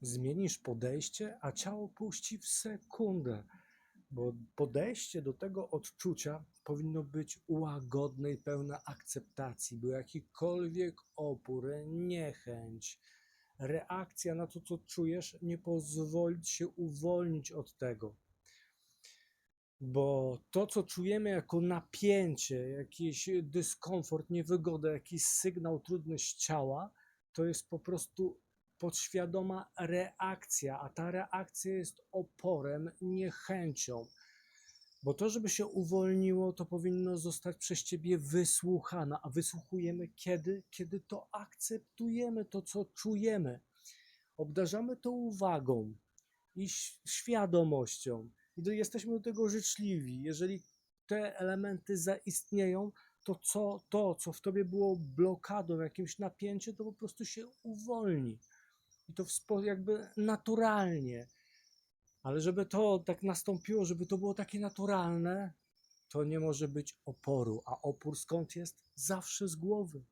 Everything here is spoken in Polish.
zmienisz podejście, a ciało puści w sekundę. Bo podejście do tego odczucia powinno być łagodne i pełne akceptacji, bo jakikolwiek opór, niechęć, reakcja na to, co czujesz, nie pozwoli się uwolnić od tego. Bo to, co czujemy jako napięcie, jakiś dyskomfort, niewygodę, jakiś sygnał, trudność ciała, to jest po prostu podświadoma reakcja, a ta reakcja jest oporem, niechęcią. Bo to, żeby się uwolniło, to powinno zostać przez ciebie wysłuchane, a wysłuchujemy kiedy? Kiedy to akceptujemy to, co czujemy. Obdarzamy to uwagą i świadomością. I do, jesteśmy do tego życzliwi. Jeżeli te elementy zaistnieją, to co, to, co w tobie było blokadą, jakimś napięciem, to po prostu się uwolni. I to jakby naturalnie. Ale żeby to tak nastąpiło, żeby to było takie naturalne, to nie może być oporu. A opór skąd jest? Zawsze z głowy.